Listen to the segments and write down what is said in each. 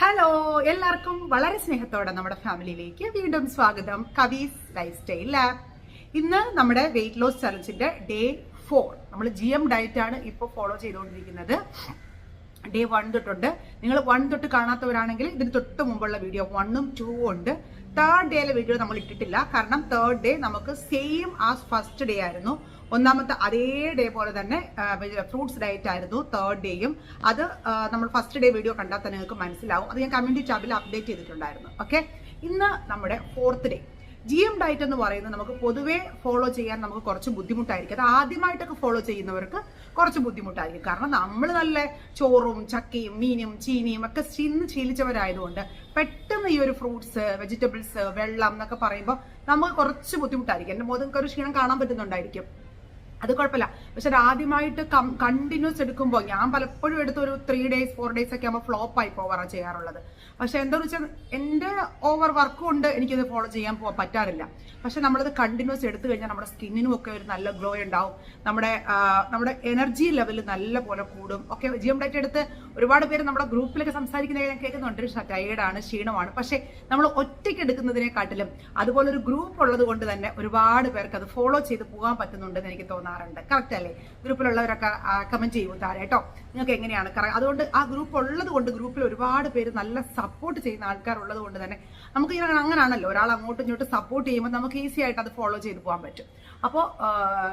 Hello എല്ലാവർക്കും വളരെ സ്നേഹത്തോടെ നമ്മുടെ ഫാമിലിയിലേക്ക് വീണ്ടും സ്വാഗതം. കവീസ് ലൈഫ് സ്റ്റൈൽ ലാബ് ഇന്ന് നമ്മുടെ വെയിറ്റ് ലോസ് ചലഞ്ചിന്റെ ഡേ ഫോർ നമ്മൾ ജി എം ഡയറ്റ് ആണ് ഇപ്പോൾ ഫോളോ ചെയ്തുകൊണ്ടിരിക്കുന്നത്. ഡേ വൺ തൊട്ടുണ്ട്. നിങ്ങൾ വൺ തൊട്ട് കാണാത്തവരാണെങ്കിൽ ഇതിന് തൊട്ട് മുമ്പുള്ള വീഡിയോ വണ്ണും ടൂവും ഉണ്ട്. തേർഡ് ഡേയിലെ വീഡിയോ നമ്മൾ ഇട്ടിട്ടില്ല. കാരണം തേർഡ് ഡേ നമുക്ക് സെയിം ആസ് ഫസ്റ്റ് ഡേ ആയിരുന്നു. ഒന്നാമത്തെ അതേ ഡേ പോലെ തന്നെ ഫ്രൂട്ട്സ് ഡയറ്റ് ആയിരുന്നു തേർഡ് ഡേയും അത് നമ്മൾ ഫസ്റ്റ് ഡേ വീഡിയോ കണ്ടാൽ തന്നെ നിങ്ങൾക്ക് മനസ്സിലാവും. അത് ഞാൻ കമ്മ്യൂണിറ്റി ടാബിൽ അപ്ഡേറ്റ് ചെയ്തിട്ടുണ്ടായിരുന്നു. ഓക്കെ ഇന്ന് നമ്മുടെ fourth day G M diet എന്ന് പറയുന്നത് നമുക്ക് പൊതുവേ ഫോളോ ചെയ്യാൻ നമുക്ക് കുറച്ച് ബുദ്ധിമുട്ടായിരിക്കും. അത് ആദ്യമായിട്ടൊക്കെ ഫോളോ ചെയ്യുന്നവർക്ക് കുറച്ച് ബുദ്ധിമുട്ടായിരിക്കും. കാരണം നമ്മൾ നല്ല ചോറും ചക്കയും മീനും ചീനിയും ഒക്കെ ചിന്ന് ശീലിച്ചവരായതുകൊണ്ട് പെട്ടെന്ന് ഈ ഒരു ഫ്രൂട്ട്സ് വെജിറ്റബിൾസ് വെള്ളം എന്നൊക്കെ പറയുമ്പോൾ നമുക്ക് കുറച്ച് ബുദ്ധിമുട്ടായിരിക്കും. എന്റെ മോദങ്ങൾക്ക് ഒരു ക്ഷീണം കാണാൻ പറ്റുന്നുണ്ടായിരിക്കും. അത് കുഴപ്പമില്ല. പക്ഷെ ആദ്യമായിട്ട് കണ്ടിന്യൂസ് എടുക്കുമ്പോൾ ഞാൻ പലപ്പോഴും എടുത്ത് ഒരു ത്രീ ഡേയ്സ് ഫോർ ഡേയ്സ് ഒക്കെ ആകുമ്പോൾ ഫ്ലോപ്പ് ആയി പോവാറാണ് ചെയ്യാറുള്ളത്. പക്ഷെ എന്താണെന്ന് വെച്ചാൽ എന്റെ ഓവർ വർക്ക് കൊണ്ട് എനിക്കത് ഫോളോ ചെയ്യാൻ പറ്റാറില്ല. പക്ഷെ നമ്മളത് കണ്ടിന്യൂസ് എടുത്തു കഴിഞ്ഞാൽ നമ്മുടെ സ്കിന്നിനും ഒക്കെ ഒരു നല്ല ഗ്ലോ ഉണ്ടാവും. നമ്മുടെ നമ്മുടെ എനർജി ലെവൽ നല്ല പോലെ കൂടും. ഒക്കെ ജി എം ഡയറ്റ് എടുത്ത് ഒരുപാട് പേര് നമ്മുടെ ഗ്രൂപ്പിലൊക്കെ സംസാരിക്കുന്നത് ഞാൻ കേൾക്കുന്നുണ്ട്. ടയേർഡാണ് ക്ഷീണമാണ്. പക്ഷേ നമ്മൾ ഒറ്റയ്ക്ക് എടുക്കുന്നതിനെക്കാട്ടിലും അതുപോലെ ഒരു ഗ്രൂപ്പ് ഉള്ളത് കൊണ്ട് തന്നെ ഒരുപാട് പേർക്ക് അത് ഫോളോ ചെയ്ത് പോകാൻ പറ്റുന്നുണ്ടെന്ന് എനിക്ക് തോന്നാറുണ്ട്. കറക്റ്റ് അല്ലേ? ഗ്രൂപ്പിലുള്ളവരൊക്കെ കമന്റ് ചെയ്യൂ താഴെ കേട്ടോ. നിങ്ങൾക്ക് എങ്ങനെയാണ്? കറ- അതുകൊണ്ട് ആ ഗ്രൂപ്പ് ഉള്ളത് കൊണ്ട് ഗ്രൂപ്പിൽ ഒരുപാട് പേര് നല്ല സപ്പോർട്ട് ചെയ്യുന്ന ആൾക്കാർ ഉള്ളത് കൊണ്ട് തന്നെ നമുക്ക് ഇങ്ങനെ അങ്ങനെയാണല്ലോ ഒരാൾ അങ്ങോട്ടും ഇങ്ങോട്ടും സപ്പോർട്ട് ചെയ്യുമ്പോൾ നമുക്ക് ഈസി ആയിട്ട് അത് ഫോളോ ചെയ്ത് പോകാൻ പറ്റും. അപ്പോൾ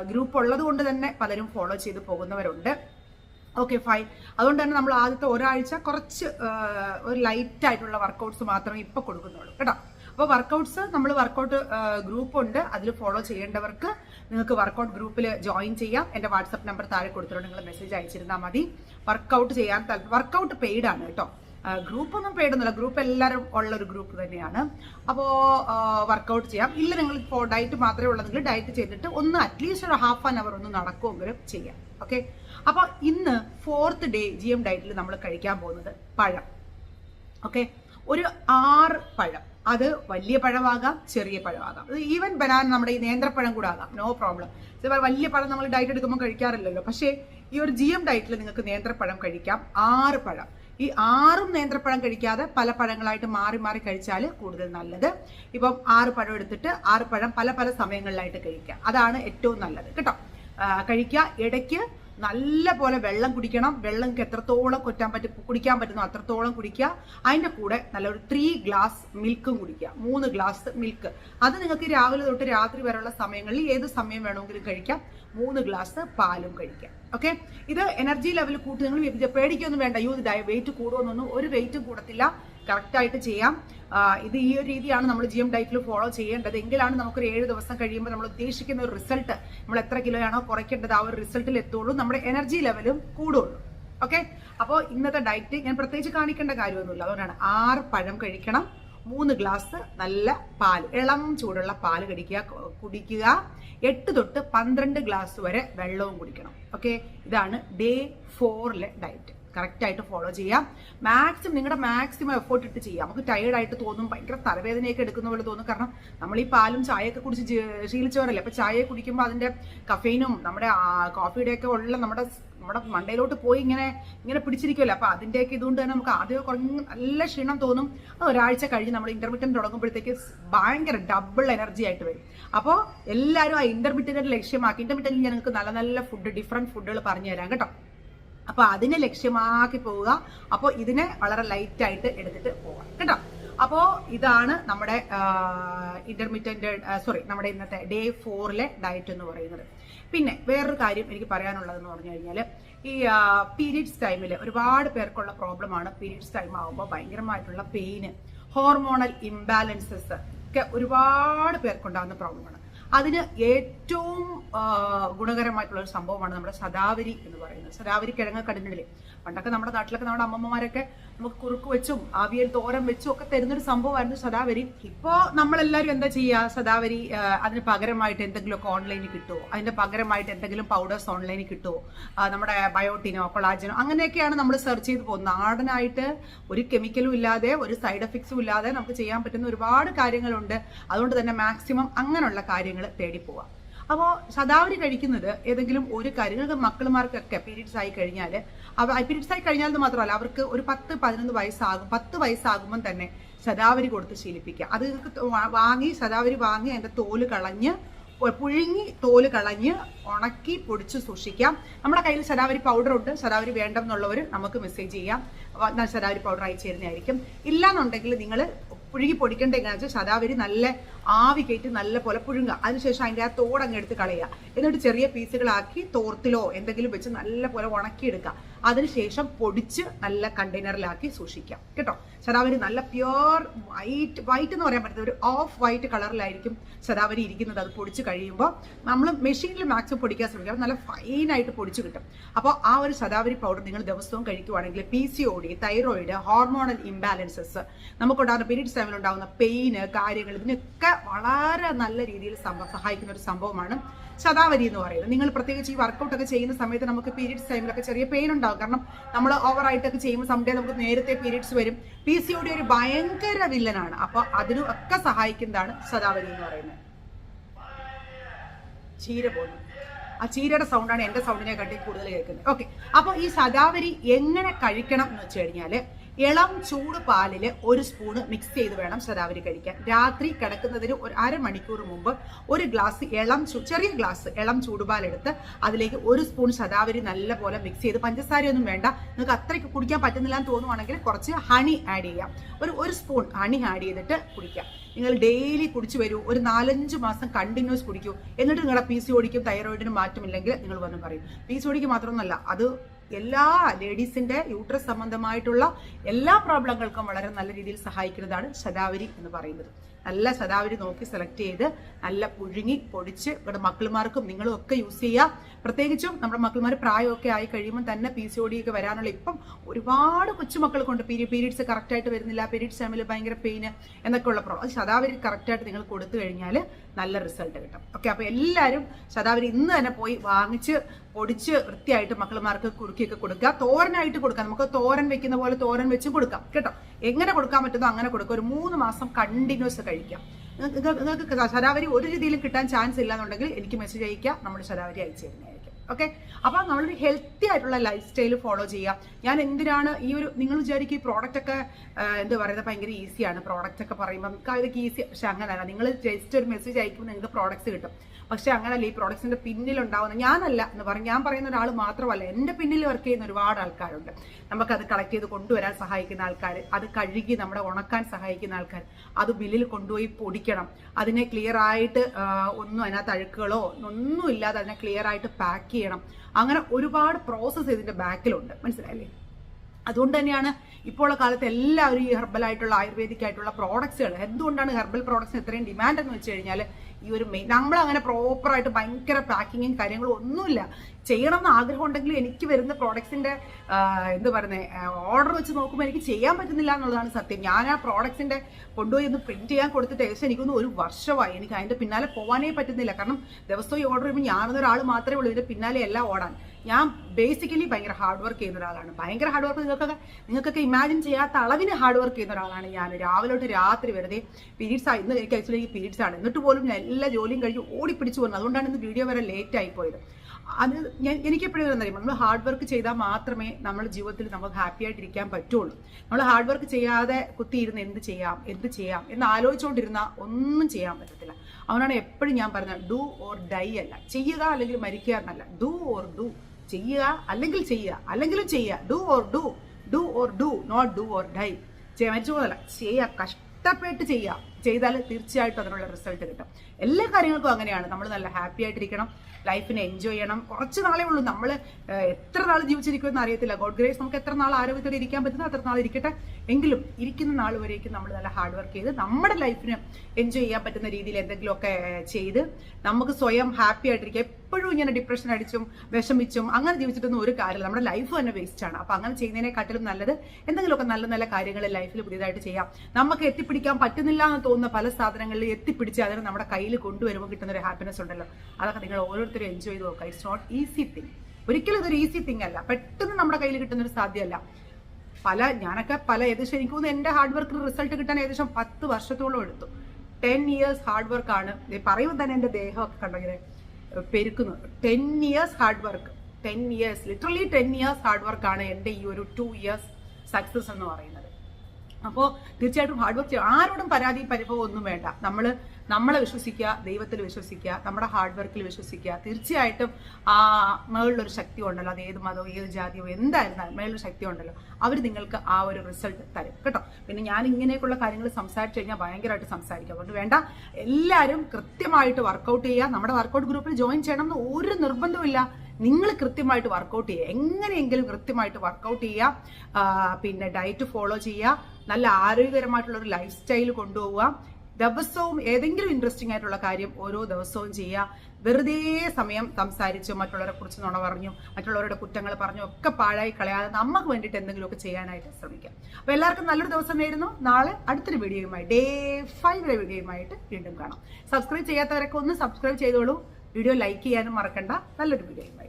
ഗ്രൂപ്പ് ഉള്ളത് കൊണ്ട് തന്നെ പലരും ഫോളോ ചെയ്ത് പോകുന്നവരുണ്ട്. ഓക്കെ ഫൈൻ അതുകൊണ്ട് തന്നെ നമ്മൾ ആദ്യത്തെ ഒരാഴ്ച കുറച്ച് ഒരു ലൈറ്റ് ആയിട്ടുള്ള വർക്കൗട്ട്സ് മാത്രമേ ഇപ്പൊ കൊടുക്കുന്നുള്ളൂ. കേട്ടോ. അപ്പോൾ വർക്കൗട്ട്സ് നമ്മൾ വർക്കൗട്ട് ഗ്രൂപ്പ് ഉണ്ട്. അതിൽ ഫോളോ ചെയ്യേണ്ടവർക്ക് നിങ്ങൾക്ക് വർക്കൗട്ട് ഗ്രൂപ്പിൽ ജോയിൻ ചെയ്യാം. എന്റെ വാട്സപ്പ് നമ്പർ താഴെ കൊടുത്തിട്ടുണ്ട്. നിങ്ങൾ മെസ്സേജ് അയച്ചിരുന്നാൽ മതി. വർക്കൗട്ട് ചെയ്യാൻ വർക്കൗട്ട് പെയ്ഡ് ആണ് കേട്ടോ. ഗ്രൂപ്പ് ഒന്നും പേടുന്നില്ല ഗ്രൂപ്പ് എല്ലാവരും ഉള്ള ഒരു ഗ്രൂപ്പ് തന്നെയാണ്. അപ്പോൾ വർക്കൗട്ട് ചെയ്യാം. ഇല്ല നിങ്ങൾ ഇപ്പോൾ ഡയറ്റ് മാത്രമേ ഉള്ളതെങ്കിൽ ഡയറ്റ് ചെയ്തിട്ട് ഒന്ന് അറ്റ്ലീസ്റ്റ് ഒരു ഹാഫ് ആൻ അവർ ഒന്ന് നടക്കുമെങ്കിലും ചെയ്യാം. ഓക്കെ അപ്പോൾ ഇന്ന് ഫോർത്ത് ഡേ ജി എം ഡയറ്റിൽ നമ്മൾ കഴിക്കാൻ പോകുന്നത് പഴം. ഓക്കെ ഒരു ആറ് പഴം. അത് വലിയ പഴമാകാം ചെറിയ പഴമാകാം. അത് ഈവൻ ബനാന നമ്മുടെ ഈ നേന്ത്രപ്പഴം കൂടെ ആകാം. നോ പ്രോബ്ലം വലിയ പഴം നമ്മൾ ഡയറ്റ് എടുക്കുമ്പോൾ കഴിക്കാറില്ലല്ലോ. പക്ഷേ ഈ ഒരു ജി എം ഡയറ്റിൽ നിങ്ങൾക്ക് നേന്ത്രപ്പഴം കഴിക്കാം. ആറ് പഴം. ഈ ആറും നേന്ത്രപ്പഴം കഴിക്കാതെ പല പഴങ്ങളായിട്ട് മാറി മാറി കഴിച്ചാൽ കൂടുതൽ നല്ലത്. ഇപ്പം ആറ് പഴം എടുത്തിട്ട് ആറ് പഴം പല പല സമയങ്ങളിലായിട്ട് കഴിക്കുക അതാണ് ഏറ്റവും നല്ലത്. കേട്ടോ? കഴിക്കുക. ഇടയ്ക്ക് നല്ല പോലെ വെള്ളം കുടിക്കണം. വെള്ളം എത്രത്തോളം കൊറ്റാൻ പറ്റും കുടിക്കാൻ പറ്റുന്നു അത്രത്തോളം കുടിക്കുക. അതിന്റെ കൂടെ നല്ലൊരു ത്രീ ഗ്ലാസ് മിൽക്കും കുടിക്കുക. മൂന്ന് ഗ്ലാസ് മിൽക്ക് അത് നിങ്ങൾക്ക് രാവിലെ തൊട്ട് രാത്രി വരെയുള്ള സമയങ്ങളിൽ ഏത് സമയം വേണമെങ്കിലും കഴിക്കാം. മൂന്ന് ഗ്ലാസ് പാലും കഴിക്കാം. ഓക്കെ ഇത് എനർജി ലെവൽ കൂട്ടി നിങ്ങൾ പേടിക്കൊന്നും വേണ്ട. യൂ വെയിറ്റ് കൂടുമെന്നൊന്നും ഒരു വെയിറ്റും കൂടത്തില്ല. കറക്റ്റായിട്ട് ചെയ്യാം. ഇത് ഈ ഒരു രീതിയാണ് നമ്മൾ ജി എം ഡയറ്റിൽ ഫോളോ ചെയ്യേണ്ടത്. എങ്കിലാണ് നമുക്കൊരു ഏഴ് ദിവസം കഴിയുമ്പോൾ നമ്മൾ ഉദ്ദേശിക്കുന്ന ഒരു റിസൾട്ട് നമ്മൾ എത്ര കിലോയാണോ കുറയ്ക്കേണ്ടത് ആ ഒരു റിസൾട്ടിൽ എത്തുള്ളൂ. നമ്മുടെ എനർജി ലെവലും കൂടുള്ളൂ. ഓക്കെ അപ്പോൾ ഇന്നത്തെ ഡയറ്റ് ഞാൻ പ്രത്യേകിച്ച് കാണിക്കേണ്ട കാര്യമൊന്നുമില്ല. അതുകൊണ്ടാണ് ആറ് പഴം കഴിക്കണം മൂന്ന് ഗ്ലാസ് നല്ല പാൽ ഇളം ചൂടുള്ള പാൽ കടിക്കുക കുടിക്കുക. എട്ട് തൊട്ട് പന്ത്രണ്ട് ഗ്ലാസ് വരെ വെള്ളവും കുടിക്കണം. ഓക്കെ ഇതാണ് ഡേ ഫോറിലെ ഡയറ്റ് കറക്റ്റായിട്ട് ഫോളോ ചെയ്യാം. മാക്സിമം നിങ്ങളുടെ മാക്സിമം എഫേർട്ട് ഇട്ട് ചെയ്യാം. നമുക്ക് ടയേർഡ് ആയിട്ട് തോന്നും ഭയങ്കര തലവേദനയൊക്കെ എടുക്കുന്ന പോലെ തോന്നും. കാരണം നമ്മൾ ഈ പാലും ചായയൊക്കെ കുടിച്ച് ശീലിച്ചവരല്ലേ? അപ്പോൾ ചായ കുടിക്കുമ്പോൾ അതിന്റെ കഫീനും നമ്മുടെ കോഫിയുടെയൊക്കെ ഉള്ള നമ്മുടെ നമ്മുടെ മണ്ടയിലോട്ട് പോയി ഇങ്ങനെ ഇങ്ങനെ പിടിച്ചിരിക്കുമല്ലോ അപ്പോൾ അതിന്റെയൊക്കെ ഇതുകൊണ്ട് തന്നെ നമുക്ക് ആദ്യം കുറഞ്ഞ നല്ല ക്ഷീണം തോന്നും. ഒരാഴ്ച കഴിഞ്ഞ് നമ്മൾ ഇന്റർമീഡിയറ്റ് തുടങ്ങുമ്പോഴത്തേക്ക് ഭയങ്കര ഡബിൾ എനർജി ആയിട്ട് വരും. അപ്പോൾ എല്ലാവരും ആ ഇന്റർമീഡിയറ്റ് ലക്ഷ്യമാക്കി. ഇന്റർമീഡിയറ്റിൽ ഞങ്ങൾക്ക് നല്ല നല്ല ഫുഡ് ഡിഫറെന്റ് ഫുഡുകൾ പറഞ്ഞു തരാം കേട്ടോ. അപ്പൊ അതിനെ ലക്ഷ്യമാക്കി പോവുക. അപ്പോൾ ഇതിനെ വളരെ ലൈറ്റ് ആയിട്ട് എടുത്തിട്ട് പോവാം കേട്ടോ? അപ്പോ ഇതാണ് നമ്മുടെ ഇന്റർമീഡിയറ്റ് സോറി നമ്മുടെ ഇന്നത്തെ ഡേ ഫോറിലെ ഡയറ്റ് എന്ന് പറയുന്നത്. പിന്നെ വേറൊരു കാര്യം എനിക്ക് പറയാനുള്ളതെന്ന് പറഞ്ഞു കഴിഞ്ഞാൽ ഈ പീരീഡ്സ് ടൈമിൽ ഒരുപാട് പേർക്കുള്ള പ്രോബ്ലം ആണ് പീരീഡ്സ് ടൈം ആകുമ്പോൾ ഭയങ്കരമായിട്ടുള്ള പെയിന് ഹോർമോണൽ ഇംബാലൻസസ് ഒക്കെ ഒരുപാട് പേർക്കുണ്ടാകുന്ന പ്രോബ്ലമാണ് അതിന് ഏറ്റവും ഗുണകരമായിട്ടുള്ള ഒരു സംഭവമാണ് നമ്മുടെ സദാവരി എന്ന് പറയുന്നത്. സദാവരി കിഴങ്ങ് കടിഞ്ഞിടലി പണ്ടൊക്കെ നമ്മുടെ നാട്ടിലൊക്കെ നമ്മുടെ അമ്മമാരൊക്കെ നമുക്ക് കുറുക്ക് വെച്ചും ആവിയൽ തോരം വെച്ചും ഒക്കെ തരുന്നൊരു സംഭവമായിരുന്നു സദാവരി. ഇപ്പോ നമ്മളെല്ലാവരും എന്താ ചെയ്യുക സദാവരി അതിന് പകരമായിട്ട് എന്തെങ്കിലുമൊക്കെ ഓൺലൈനിൽ കിട്ടുമോ അതിന്റെ പകരമായിട്ട് എന്തെങ്കിലും പൗഡേഴ്സ് ഓൺലൈനിൽ കിട്ടുമോ നമ്മുടെ ബയോട്ടിനോ കൊളാജനോ അങ്ങനെയൊക്കെയാണ് നമ്മൾ സെർച്ച് ചെയ്ത് പോകുന്നത്. നാടനായിട്ട് ഒരു കെമിക്കലും ഇല്ലാതെ ഒരു സൈഡ് എഫക്ട്സും ഇല്ലാതെ നമുക്ക് ചെയ്യാൻ പറ്റുന്ന ഒരുപാട് കാര്യങ്ങളുണ്ട്. അതുകൊണ്ട് തന്നെ മാക്സിമം അങ്ങനെയുള്ള കാര്യങ്ങൾ തേടി പോവാം. അപ്പോൾ ശതാവരി കഴിക്കുന്നത് ഏതെങ്കിലും ഒരു കാര്യം നിങ്ങൾക്ക് മക്കളുമാർക്കൊക്കെ പീരീഡ്സ് ആയി കഴിഞ്ഞാൽ അവർ പീരീഡ്സ് ആയി കഴിഞ്ഞാൽ എന്ന് മാത്രമല്ല അവർക്ക് ഒരു പത്ത് പതിനൊന്ന് വയസ്സാകും പത്ത് വയസ്സാകുമ്പം തന്നെ ശതാവരി കൊടുത്ത് ശീലിപ്പിക്കുക. അത് വാങ്ങി ശതാവരി വാങ്ങി അതിന്റെ തോൽ കളഞ്ഞ് പുഴുങ്ങി തോൽ കളഞ്ഞ് ഉണക്കി പൊടിച്ച് സൂക്ഷിക്കാം. നമ്മുടെ കയ്യിൽ ശതാവരി പൗഡർ ഉണ്ട്. ശതാവരി വേണ്ടെന്നുള്ളവർ നമുക്ക് മെസ്സേജ് ചെയ്യാം. ശതാവരി പൗഡർ അയച്ചു തരുന്നതായിരിക്കും ഇല്ലാന്നുണ്ടെങ്കിൽ നിങ്ങൾ പുഴുങ്ങി പൊടിക്കേണ്ട എങ്ങനെയാണെന്ന് വെച്ചാൽ ശതാവരി നല്ല ആവി കയറ്റി നല്ല പോലെ പുഴുങ്ങുക. അതിനുശേഷം അതിന്റെ ആ തോടങ്ങ് എടുത്ത് കളയുക. എന്നിട്ട് ചെറിയ പീസുകളാക്കി തോർത്തിലോ എന്തെങ്കിലും വെച്ച് നല്ല പോലെ ഉണക്കിയെടുക്കുക. അതിനുശേഷം പൊടിച്ച് നല്ല കണ്ടെയ്നറിലാക്കി സൂക്ഷിക്കാം കേട്ടോ? ശതാവരി നല്ല പ്യുവർ വൈറ്റ് വൈറ്റ് എന്ന് പറയാൻ പറ്റുന്ന ഒരു ഓഫ് വൈറ്റ് കളറിലായിരിക്കും ശതാവരി ഇരിക്കുന്നത്. അത് പൊടിച്ച് കഴിയുമ്പോൾ നമ്മൾ മെഷീനിൽ മാക്സിമം പൊടിക്കാൻ ശ്രമിക്കാം നല്ല ഫൈനായിട്ട് പൊടിച്ച് കിട്ടും. അപ്പോൾ ആ ഒരു ശതാവരി പൗഡർ നിങ്ങൾ ദിവസവും കഴിക്കുവാണെങ്കിൽ P C O D thyroid hormonal imbalances നമുക്കുണ്ടാകുന്ന പീരീഡ്സ് ടൈമിൽ ഉണ്ടാകുന്ന പെയിന് കാര്യങ്ങൾ ഇതിനൊക്കെ വളരെ നല്ല രീതിയിൽ സഹായിക്കുന്ന ഒരു സംഭവമാണ് ശതാവരി എന്ന് പറയുന്നത്. നിങ്ങൾ പ്രത്യേകിച്ച് ഈ വർക്കൗട്ട് ഒക്കെ ചെയ്യുന്ന സമയത്ത് നമുക്ക് പീരീഡ്സ് ടൈമിലൊക്കെ ചെറിയ പെയിൻ ഉണ്ടാകും കാരണം നമ്മൾ ഓവർ ഓവറായിട്ടൊക്കെ ചെയ്യുമ്പോൾ സംഡേ നമുക്ക് നേരത്തെ പീരീഡ്സ് വരും. പി സി ഒരു ഭയങ്കര വില്ലനാണ് അപ്പോൾ അതിനും ഒക്കെ സഹായിക്കുന്നതാണ് ശതാവരി എന്ന് പറയുന്നത്. ചീര പോകുന്നു ആ ചീരയുടെ സൗണ്ടാണ് എന്റെ സൗണ്ടിനെ കാട്ടി കൂടുതൽ കേൾക്കുന്നത്. ഓക്കെ അപ്പോൾ ഈ ശതാവരി എങ്ങനെ കഴിക്കണം എന്ന് വെച്ച് കഴിഞ്ഞാൽ ഇളം ചൂട് പാലിൽ ഒരു സ്പൂണ് മിക്സ് ചെയ്ത് വേണം ശതാവരി കഴിക്കാൻ. രാത്രി കിടക്കുന്നതിന് ഒരു അരമണിക്കൂർ മുമ്പ് ഒരു ഗ്ലാസ് ഇളം ചെറിയ ഗ്ലാസ് ഇളം ചൂടുപാലെടുത്ത് അതിലേക്ക് ഒരു സ്പൂൺ ശതാവരി നല്ലപോലെ മിക്സ് ചെയ്ത് പഞ്ചസാരയൊന്നും വേണ്ട. നിങ്ങൾക്ക് അത്രയ്ക്ക് കുടിക്കാൻ പറ്റുന്നില്ല എന്ന് തോന്നുവാണെങ്കിൽ കുറച്ച് ഹണി ആഡ് ചെയ്യാം. ഒരു ഒരു സ്പൂൺ ഹണി ആഡ് ചെയ്തിട്ട് കുടിക്കാം. നിങ്ങൾ ഡെയിലി കുടിച്ചു വരൂ. ഒരു നാലഞ്ച് മാസം കണ്ടിന്യൂസ് കുടിക്കൂ. എന്നിട്ട് നിങ്ങളുടെ പി സി ഓടിക്കും തൈറോയിഡിനും മാറ്റമില്ലെങ്കിൽ നിങ്ങൾ വന്ന് പറയും. പി സി ഓടിക്ക് മാത്രമൊന്നുമല്ല അത് എല്ലാ ലേഡീസിന്റെ യൂട്രസ് സംബന്ധമായിട്ടുള്ള എല്ലാ പ്രോബ്ലങ്ങൾക്കും വളരെ നല്ല രീതിയിൽ സഹായിക്കുന്നതാണ് ശതാവരി എന്ന് പറയുന്നത്. നല്ല ശതാവരി നോക്കി സെലക്ട് ചെയ്ത് നല്ല പുഴുങ്ങി പൊടിച്ച് ഇവിടെ മക്കളുമാർക്കും നിങ്ങളും ഒക്കെ യൂസ് ചെയ്യുക പ്രത്യേകിച്ചും നമ്മുടെ മക്കളുമാർ പ്രായമൊക്കെ ആയി കഴിയുമ്പോൾ തന്നെ പി സി ഒ ഒക്കെ വരാനുള്ള ഇപ്പം ഒരുപാട് കൊച്ചുമക്കൾ കൊണ്ട് പീരീഡ്സ് കറക്റ്റായിട്ട് വരുന്നില്ല. പീരീഡ്സ് ടൈമിൽ ഭയങ്കര പെയിന് എന്നൊക്കെ ഉള്ള പ്രോബ്ലം. ശതാവരി കറക്റ്റായിട്ട് നിങ്ങൾ കൊടുത്തു കഴിഞ്ഞാൽ നല്ല റിസൾട്ട് കിട്ടും. ഓക്കെ അപ്പോൾ എല്ലാവരും ശതാവരി ഇന്ന് തന്നെ പോയി വാങ്ങിച്ച് പൊടിച്ച് വൃത്തിയായിട്ട് മക്കളുമാർക്ക് കുറുക്കിയൊക്കെ കൊടുക്കുക. തോരനായിട്ട് കൊടുക്കാം. നമുക്ക് തോരൻ വെക്കുന്ന പോലെ തോരൻ വെച്ചും കൊടുക്കാം. കേട്ടോ? എങ്ങനെ കൊടുക്കാൻ പറ്റുന്നോ അങ്ങനെ കൊടുക്കുക ഒരു മൂന്ന് മാസം കണ്ടിന്യൂസ് കഴിക്കാം നിങ്ങൾക്ക് നിങ്ങൾക്ക് ശരാവരി ഒരു രീതിയിലും കിട്ടാൻ ചാൻസ് ഇല്ല എന്നുണ്ടെങ്കിൽ എനിക്ക് മെസ്സേജ് അയക്കാം നമ്മൾ ശരാവരി അയച്ചു തരുന്നതായിരിക്കും. ഓക്കെ? അപ്പോൾ നമ്മളൊരു ഹെൽത്തി ആയിട്ടുള്ള ലൈഫ് സ്റ്റൈൽ ഫോളോ ചെയ്യുക ഞാൻ എന്തിനാണ് ഈ ഒരു നിങ്ങൾ വിചാരിക്കും ഈ പ്രോഡക്റ്റ് ഒക്കെ എന്ത് പറയുന്നത് ഭയങ്കര ഈസിയാണ് പ്രോഡക്റ്റ് ഒക്കെ പറയുമ്പോൾ നമുക്ക് ഇതൊക്കെ ഈസി പക്ഷെ അങ്ങനെയല്ല നിങ്ങൾ ജസ്റ്റ് ഒരു മെസ്സേജ് അയക്കുമ്പോൾ നിങ്ങൾക്ക് പ്രോഡക്റ്റ്സ് കിട്ടും. പക്ഷെ അങ്ങനല്ല ഈ പ്രോഡക്ട്സിന്റെ പിന്നിലുണ്ടാവുന്ന ഞാനല്ല എന്ന് പറയും. ഞാൻ പറയുന്ന ഒരാൾ മാത്രമല്ല എന്റെ പിന്നിൽ വർക്ക് ചെയ്യുന്ന ഒരുപാട് ആൾക്കാരുണ്ട്. നമുക്ക് അത് കളക്ട് ചെയ്ത് കൊണ്ടുവരാൻ സഹായിക്കുന്ന ആൾക്കാർ അത് കഴുകി നമ്മുടെ ഉണക്കാൻ സഹായിക്കുന്ന ആൾക്കാർ അത് ബില്ലിൽ കൊണ്ടുപോയി പൊടിക്കണം. അതിനെ ക്ലിയർ ആയിട്ട് ഒന്നും അതിനകത്ത് അഴുക്കുകളോ ഒന്നും ഇല്ലാതെ അതിനെ ക്ലിയർ ആയിട്ട് പാക്ക് ചെയ്യണം. അങ്ങനെ ഒരുപാട് പ്രോസസ്സ് ഇതിന്റെ ബാക്കിലുണ്ട്. മനസ്സിലായില്ലേ? അതുകൊണ്ട് തന്നെയാണ് ഇപ്പോഴുള്ള കാലത്ത് എല്ലാവരും ഈ ഹെർബൽ ആയിട്ടുള്ള ആയുർവേദിക് ആയിട്ടുള്ള പ്രോഡക്ട്സുകൾ എന്തുകൊണ്ടാണ് ഹെർബൽ പ്രോഡക്ട്സിന് ഇത്രയും ഡിമാൻഡ് എന്ന് വെച്ച് കഴിഞ്ഞാൽ ഈ ഒരു മെയിൻ നമ്മൾ അങ്ങനെ പ്രോപ്പറായിട്ട് ഭയങ്കര പാക്കിങ്ങും കാര്യങ്ങളും ഒന്നുമില്ല. ചെയ്യണം എന്ന് ആഗ്രഹം ഉണ്ടെങ്കിൽ എനിക്ക് വരുന്ന പ്രോഡക്ട്സിന്റെ എന്ത് പറയുന്നത് ഓർഡർ വെച്ച് നോക്കുമ്പോൾ എനിക്ക് ചെയ്യാൻ പറ്റുന്നില്ല എന്നുള്ളതാണ് സത്യം. ഞാൻ ആ പ്രോഡക്ട്സിന്റെ കൊണ്ടുപോയി ഒന്ന് പ്രിന്റ് ചെയ്യാൻ കൊടുത്തിട്ട് ഏകദേശം എനിക്കൊന്ന് ഒരു വർഷമായി. എനിക്ക് അതിന്റെ പിന്നാലെ പോകാനേ പറ്റുന്നില്ല. കാരണം ദിവസവും ഈ ഓർഡർ ചെയ്യുമ്പോൾ ഞാനൊരാൾ മാത്രമേ ഉള്ളൂ. ഇതിന്റെ പിന്നാലെ എല്ലാം ഓടാൻ. ഞാൻ ബേസിക്കലി ഭയങ്കര ഹാർഡ് വർക്ക് ചെയ്യുന്ന ഒരാളാണ്. ഭയങ്കര ഹാർഡ് വർക്ക് നിങ്ങൾക്കൊക്കെ നിങ്ങൾക്കൊക്കെ ഇമാജിൻ ചെയ്യാത്ത അളവിന് ഹാർഡ് വർക്ക് ചെയ്യുന്ന ഒരാളാണ് ഞാൻ. രാവിലെ തൊട്ട് രാത്രി വെറുതെ പീരീഡ്സ് ഇന്ന് എനിക്ക് ആക്ച്വലി പീരീഡ്സ് ആണ്. എന്നിട്ട് പോലും ഞാൻ എല്ലാ ജോലിയും കഴിഞ്ഞ് ഓടിപ്പിടിച്ചു വന്നത് അതുകൊണ്ടാണ് ഇന്ന് വീഡിയോ വരെ ലേറ്റ് ആയി പോയത്. അത് ഞാൻ എനിക്ക് എപ്പോഴും അറിയാം നമ്മൾ ഹാർഡ് വർക്ക് ചെയ്താൽ മാത്രമേ നമ്മുടെ ജീവിതത്തിൽ നമുക്ക് ഹാപ്പി ആയിട്ടിരിക്കാൻ പറ്റുള്ളൂ. നമ്മൾ ഹാർഡ് വർക്ക് ചെയ്യാതെ കുത്തിയിരുന്ന് എന്ത് ചെയ്യാം എന്ത് ചെയ്യാം എന്ന് ആലോചിച്ചുകൊണ്ടിരുന്നാൽ ഒന്നും ചെയ്യാൻ പറ്റത്തില്ല. അവനാണ് എപ്പോഴും ഞാൻ പറഞ്ഞത് ഡു ഓർ ഡൈ അല്ല. ചെയ്യുക അല്ലെങ്കിൽ മരിക്കുക എന്നല്ല. ഡു ഓർ ഡു ചെയ്യുക അല്ലെങ്കിൽ ചെയ്യുക അല്ലെങ്കിലും ചെയ്യുക. Do or do do or do not do or die മരിച്ചു പോകുന്നല്ല ചെയ്യുക. കഷ്ടപ്പെട്ട് ചെയ്യുക. ചെയ്താൽ തീർച്ചയായിട്ടും അതിനുള്ള റിസൾട്ട് കിട്ടും. എല്ലാ കാര്യങ്ങൾക്കും അങ്ങനെയാണ്. നമ്മൾ നല്ല ഹാപ്പി ആയിട്ടിരിക്കണം. ലൈഫിനെ എൻജോയ് ചെയ്യണം. കുറച്ച് നാളേ ഉള്ളൂ. നമ്മൾ എത്ര നാൾ ജീവിച്ചിരിക്കുമെന്ന് അറിയത്തില്ല. ഗോഡ് ഗ്രേസ് നമുക്ക് എത്ര നാൾ ആരോഗ്യത്തോടെ ഇരിക്കാൻ പറ്റുന്ന അത്ര നാൾ ഇരിക്കട്ടെ. എങ്കിലും ഇരിക്കുന്ന നാൾ വരേക്കും നമ്മൾ നല്ല ഹാർഡ് വർക്ക് ചെയ്ത് നമ്മുടെ ലൈഫിന് എൻജോയ് ചെയ്യാൻ പറ്റുന്ന രീതിയിൽ എന്തെങ്കിലുമൊക്കെ ചെയ്ത് നമുക്ക് സ്വയം ഹാപ്പി ആയിട്ടിരിക്കുക. എപ്പോഴും ഇങ്ങനെ ഡിപ്രഷൻ അടിച്ചും വിഷമിച്ചും അങ്ങനെ ജീവിച്ചിട്ടൊന്നും ഒരു കാര്യമില്ല. നമ്മുടെ ലൈഫ് തന്നെ വേസ്റ്റ് ആണ്. അപ്പൊ അങ്ങനെ ചെയ്യുന്നതിനെക്കാട്ടിലും നല്ലത് എന്തെങ്കിലുമൊക്കെ നല്ല നല്ല കാര്യങ്ങൾ ലൈഫിൽ പുതിയതായിട്ട് ചെയ്യാം. നമുക്ക് എത്തിപ്പിടിക്കാൻ പറ്റുന്നില്ല എന്ന് തോന്നുന്ന പല സാധനങ്ങളിൽ എത്തിപ്പിടിച്ച് അതിനെ നമ്മുടെ കയ്യിൽ കൊണ്ടുവരുമ്പോൾ കിട്ടുന്ന ഒരു ഹാപ്പിനെസ് ഉണ്ടല്ലോ. അതൊക്കെ നിങ്ങൾ ഓരോരുത്തരും എൻജോയ് ചെയ്ത് നോക്കുക. ഇറ്റ്സ് നോട്ട് ഈസി തിങ് ഒരിക്കലും ഇതൊരു ഈസി തിങ് അല്ല. പെട്ടെന്ന് നമ്മുടെ കയ്യിൽ കിട്ടുന്ന ഒരു സാധ്യമല്ല. പല ഞാനൊക്കെ പല ഏകദേശം എനിക്ക് തോന്നുന്നു എന്റെ ഹാർഡ് വർക്കിന് റിസൾട്ട് കിട്ടാൻ ഏകദേശം പത്ത് വർഷത്തോളം എടുത്തു. ടെൻ ഇയേഴ്സ് ഹാർഡ് വർക്കാണ് പറയുമ്പോൾ തന്നെ എന്റെ ദേഹമൊക്കെ കണ്ടെങ്കിൽ പെരുക്കുന്നു ten years hard work ten years literally ten years hard വർക്കാണ് എന്റെ ഈ ഒരു ടു ഇയേഴ്സ് സക്സസ് എന്ന് പറയുന്നത്. അപ്പോൾ തീർച്ചയായിട്ടും ഹാർഡ് വർക്ക് ചെയ്യുക ആരോടും പരാതി പരിഭവം ഒന്നും വേണ്ട. നമ്മൾ നമ്മളെ വിശ്വസിക്കുക ദൈവത്തിൽ വിശ്വസിക്കുക നമ്മുടെ ഹാർഡ് വർക്കിൽ വിശ്വസിക്കുക. തീർച്ചയായിട്ടും ആ മേളിലൊരു ശക്തി ഉണ്ടല്ലോ. അത് ഏത് മതമോ ഏത് ജാതിയോ എന്തായിരുന്നാലും മേളിലൊരു ശക്തി ഉണ്ടല്ലോ. അവർ നിങ്ങൾക്ക് ആ ഒരു റിസൾട്ട് തരും. കേട്ടോ? പിന്നെ ഞാൻ ഇങ്ങനെയൊക്കെയുള്ള കാര്യങ്ങൾ സംസാരിച്ചു കഴിഞ്ഞാൽ ഭയങ്കരമായിട്ട് സംസാരിക്കും. അതുകൊണ്ട് വേണ്ട. എല്ലാവരും കൃത്യമായിട്ട് വർക്കൗട്ട് ചെയ്യുക. നമ്മുടെ വർക്കൗട്ട് ഗ്രൂപ്പിൽ ജോയിൻ ചെയ്യണം എന്ന് ഒരു നിർബന്ധമില്ല നിങ്ങൾ കൃത്യമായിട്ട് വർക്കൗട്ട് ചെയ്യുക. എങ്ങനെയെങ്കിലും കൃത്യമായിട്ട് വർക്കൗട്ട് ചെയ്യുക. പിന്നെ ഡയറ്റ് ഫോളോ ചെയ്യുക. നല്ല ആരോഗ്യകരമായിട്ടുള്ള ഒരു ലൈഫ് സ്റ്റൈൽ കൊണ്ടുപോവുക. ദിവസവും ഏതെങ്കിലും ഇൻട്രസ്റ്റിംഗ് ആയിട്ടുള്ള കാര്യം ഓരോ ദിവസവും ചെയ്യുക. വെറുതെ സമയം സംസാരിച്ചു മറ്റുള്ളവരെ കുറിച്ച് നുണ പറഞ്ഞു മറ്റുള്ളവരുടെ കുറ്റങ്ങൾ പറഞ്ഞു ഒക്കെ പാഴായി കളയാതെ നമുക്ക് വേണ്ടിയിട്ട് എന്തെങ്കിലുമൊക്കെ ചെയ്യാനായിട്ട് ശ്രമിക്കാം അപ്പോൾ എല്ലാവർക്കും നല്ലൊരു ദിവസം നേരുന്നു. നാളെ അടുത്തൊരു വീഡിയോയുമായി ഡേ ഫൈവ് വീഡിയോയുമായിട്ട് വീണ്ടും കാണാം. സബ്സ്ക്രൈബ് ചെയ്യാത്തവരൊക്കെ ഒന്ന് സബ്സ്ക്രൈബ് ചെയ്തോളൂ. വീഡിയോ ലൈക്ക് ചെയ്യാനും മറക്കണ്ട. നല്ലൊരു വീഡിയോയുമായി.